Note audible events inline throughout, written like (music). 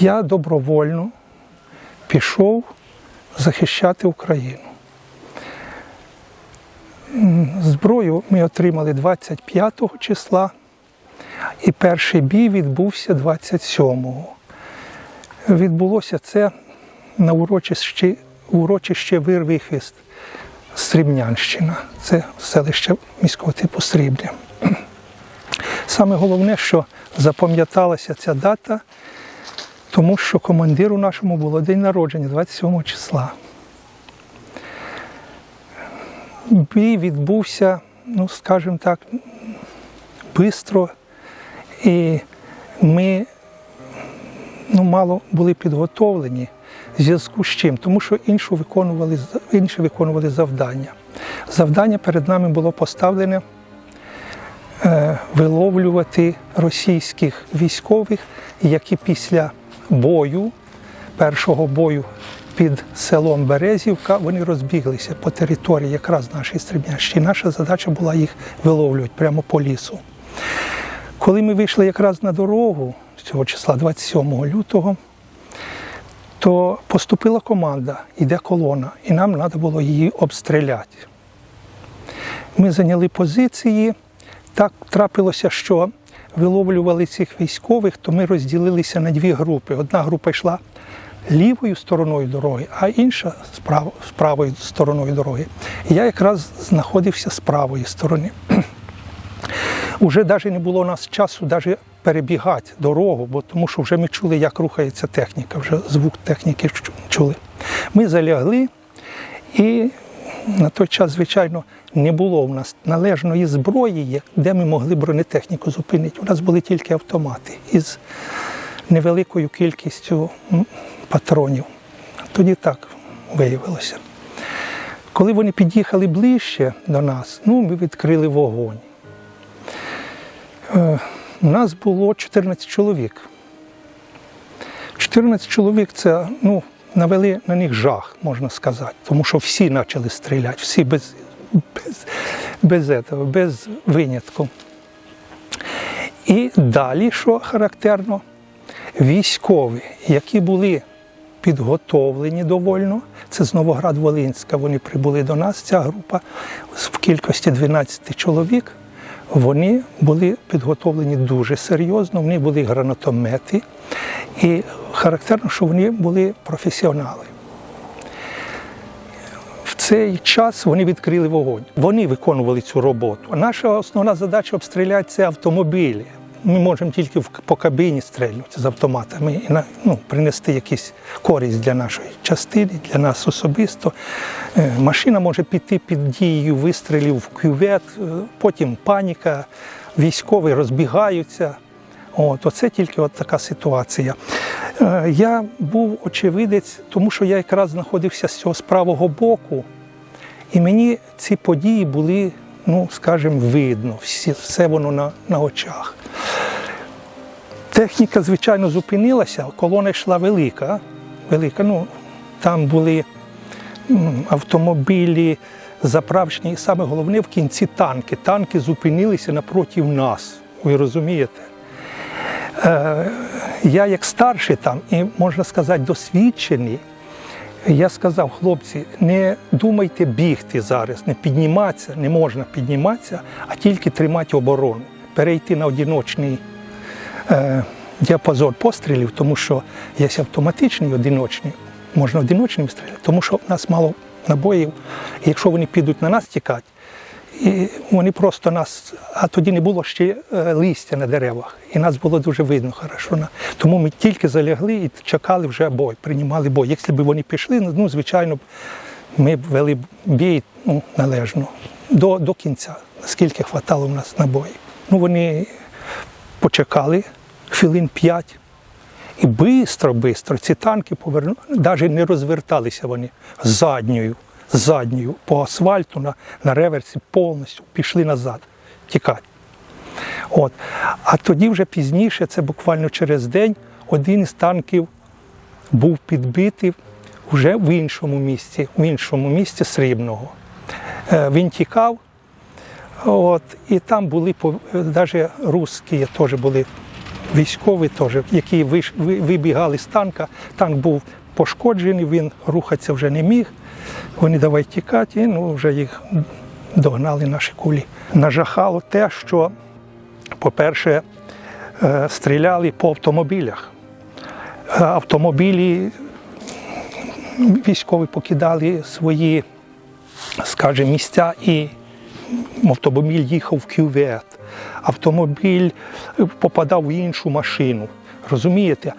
я добровольно пішов захищати Україну. Зброю ми отримали 25 числа, і перший бій відбувся 27-го. Відбулося це на урочищі, урочище Вирвихист, Срібнянщина. Це селище міського типу Срібне. Саме головне, що запам'яталася ця дата, тому що командиру нашому було день народження 27 числа. Бій відбувся, ну, скажімо так, швидко, і ми ну, мало були підготовлені в зв'язку з чим, тому що інші виконували, інші виконували завдання. Завдання перед нами було поставлене е, виловлювати російських військових, які після бою, першого бою під селом Березівка, вони розбіглися по території якраз нашої Стрібнящини. Наша задача була їх виловлювати прямо по лісу. Коли ми вийшли якраз на дорогу цього числа 27 лютого, то поступила команда, йде колона, і нам треба було її обстріляти. Ми зайняли позиції. Так трапилося, що виловлювали цих військових, то ми розділилися на дві групи. Одна група йшла лівою стороною дороги, а інша з прав- з правою стороною дороги. І я якраз знаходився з правої сторони. (clears throat) Уже навіть не було у нас часу навіть перебігати дорогу, бо тому що вже ми чули, як рухається техніка, вже звук техніки чули. Ми залягли, і на той час, звичайно, не було у нас належної зброї, де ми могли бронетехніку зупинити. У нас були тільки автомати із невеликою кількістю патронів. Тоді так виявилося. Коли вони під'їхали ближче до нас, ну, ми відкрили вогонь. Е, У нас було 14 чоловік. 14 чоловік це ну, навели на них жах, можна сказати, тому що всі почали стріляти, всі без, без, без, этого, без винятку. І далі, що характерно, військові, які були підготовлені довольно, це з Новоград-Волинська, вони прибули до нас, ця група в кількості 12 чоловік. Вони були підготовлені дуже серйозно, вони були гранатомети, і характерно, що вони були професіонали. В цей час вони відкрили вогонь. Вони виконували цю роботу. Наша основна задача обстріляти це автомобілі. Ми можемо тільки по кабіні стрілювати з автоматами і ну, принести якусь користь для нашої частини, для нас особисто. Е, Машина може піти під дією вистрілів в кювет, е, потім паніка, військові розбігаються. От, оце тільки от така ситуація. Е, Я був очевидець, тому що я якраз знаходився з цього з правого боку, і мені ці події були, ну, скажімо, видно, все воно на, на очах. Техніка, звичайно, зупинилася, колона йшла велика. велика. Ну, там були автомобілі, заправочні, і саме головне в кінці танки. Танки зупинилися напроти нас. Ви розумієте? Е, я як старший там, і можна сказати, досвідчений, я сказав, хлопці, не думайте бігти зараз, не підніматися, не можна підніматися, а тільки тримати оборону, перейти на одиночний е, діапазон пострілів, тому що є автоматичний одиночний, можна одиночним стріляти, тому що в нас мало набоїв, і якщо вони підуть на нас тікати, і вони просто нас, а тоді не було ще е, листя на деревах, і нас було дуже видно хорошо. Тому ми тільки залягли і чекали вже бой, приймали бой. Якщо б вони пішли, ну, звичайно, б ми б вели бій ну, належно до, до кінця, наскільки хватало в нас набоїв. Ну, вони почекали хвилин п'ять. І бистро, бистро ці танки повернули, навіть не розверталися вони задньою, задньою по асфальту на, на реверсі повністю пішли назад, тікати. От. А тоді вже пізніше, це буквально через день, один із танків був підбитий вже в іншому місці, в іншому місці Срібного. Е, Він тікав, от, і там були навіть русські теж були військові теж, які вибігали з танка. Танк був пошкоджений, він рухатися вже не міг. Вони давай тікати, і ну, вже їх догнали наші кулі. Нажахало те, що, по-перше, е, стріляли по автомобілях. Е, Автомобілі військові покидали свої, скажімо, місця і автомобіль їхав в кювет, автомобіль е, попадав в іншу машину. Розумієте?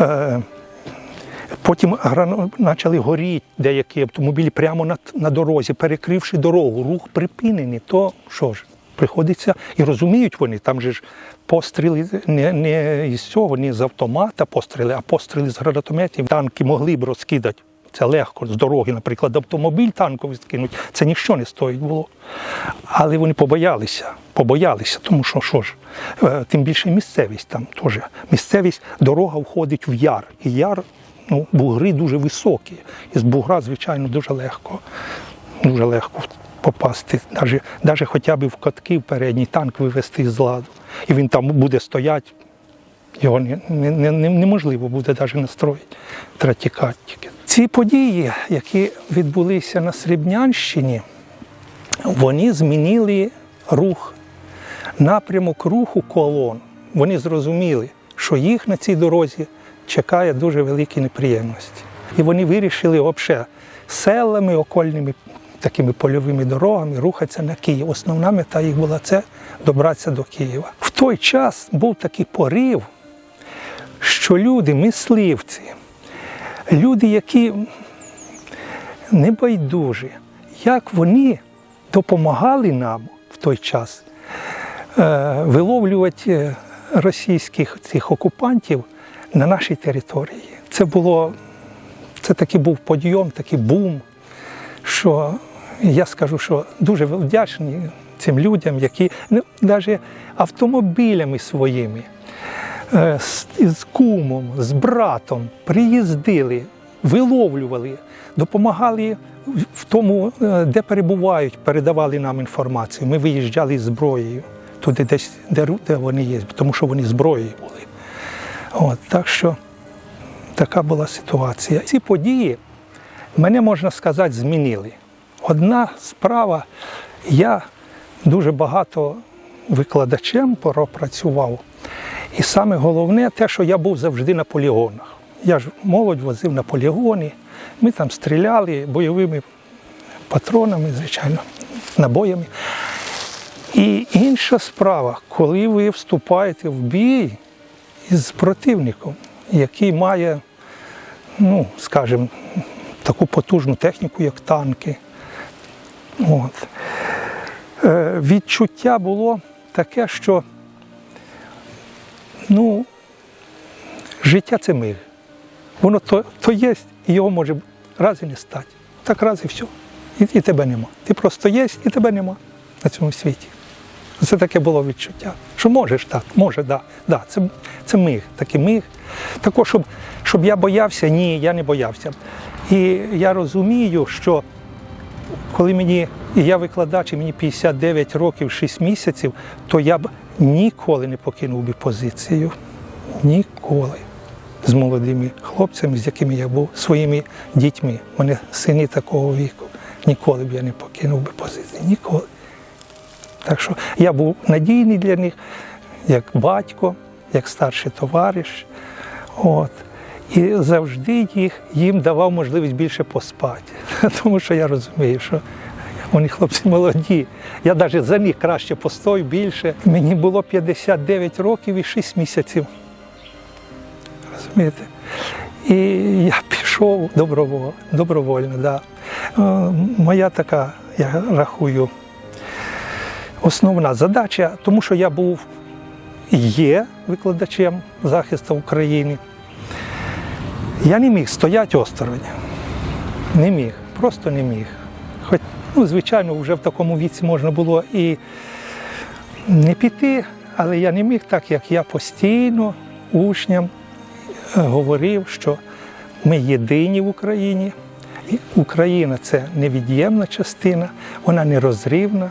Е, Потім почали горіти деякі автомобілі прямо на, на дорозі, перекривши дорогу, рух припинений. То що ж, приходиться і розуміють вони, там же ж постріли не, не із цього, не з автомата постріли, а постріли з гранатометів. Танки могли б розкидати. Це легко з дороги, наприклад, автомобіль танковий скинуть. Це нічого не стоїть було. Але вони побоялися, побоялися, тому що що ж, е, тим більше місцевість там теж. Місцевість, дорога входить в яр. І яр, ну, бугри дуже високі. І з бугра, звичайно, дуже легко. Дуже легко попасти. Навіть, навіть хоча б в катки в передній танк вивезти з ладу. І він там буде стояти. Його не, не, не, не- неможливо буде навіть настроїти. Треба тікати тільки. Ці події, які відбулися на Срібнянщині, вони змінили рух, напрямок руху колон. Вони зрозуміли, що їх на цій дорозі чекає дуже великі неприємності. І вони вирішили взагалі селами, окольними такими польовими дорогами рухатися на Київ. Основна мета їх була це добратися до Києва. В той час був такий порив, що люди, мисливці, люди, які небайдужі, як вони допомагали нам в той час е, виловлювати російських цих окупантів на нашій території. Це було це такий був подйом, такий бум, що я скажу, що дуже вдячний цим людям, які ну, навіть автомобілями своїми з, з кумом, з братом приїздили, виловлювали, допомагали в- тому, е, де перебувають, передавали нам інформацію. Ми виїжджали з зброєю туди, десь, де, де вони є, тому що вони зброєю були. От, так що така була ситуація. Ці події мене, можна сказати, змінили. Одна справа, я дуже багато викладачем пропрацював. І саме головне те, що я був завжди на полігонах. Я ж молодь возив на полігони, ми там стріляли бойовими патронами, звичайно, набоями. І інша справа, коли ви вступаєте в бій із противником, який має, ну, скажімо, таку потужну техніку, як танки. От. Е, відчуття було таке, що ну, життя це мир. Воно то, то є, і його може раз і не стати. Так раз і все. І, і тебе нема. Ти просто є, і тебе нема на цьому світі. Це таке було відчуття. Що можеш так, може, да, да, це, це миг, такий миг. Також, щоб, щоб я боявся, ні, я не боявся. І я розумію, що коли мені, я викладач, і мені 59 років, 6 місяців, то я б ніколи не покинув би позицію. Ніколи. З молодими хлопцями, з якими я був, своїми дітьми. У мене сини такого віку. Ніколи б я не покинув би позиції. Ніколи. Так що я був надійний для них, як батько, як старший товариш. От. І завжди їх, їм давав можливість більше поспати. (laughs) Тому що я розумію, що вони хлопці молоді. Я навіть за них краще постою більше. Мені було 59 років і 6 місяців. Розумієте? І я пішов добровольно, добровольно да. Е, Моя така, я рахую, основна задача, тому що я був є викладачем захисту України. Я не міг стояти осторонь. Не міг, просто не міг. Хоч, ну, звичайно, вже в такому віці можна було і не піти, але я не міг, так як я постійно учням е, говорив, що ми єдині в Україні. Україна це невід'ємна частина, вона нерозривна.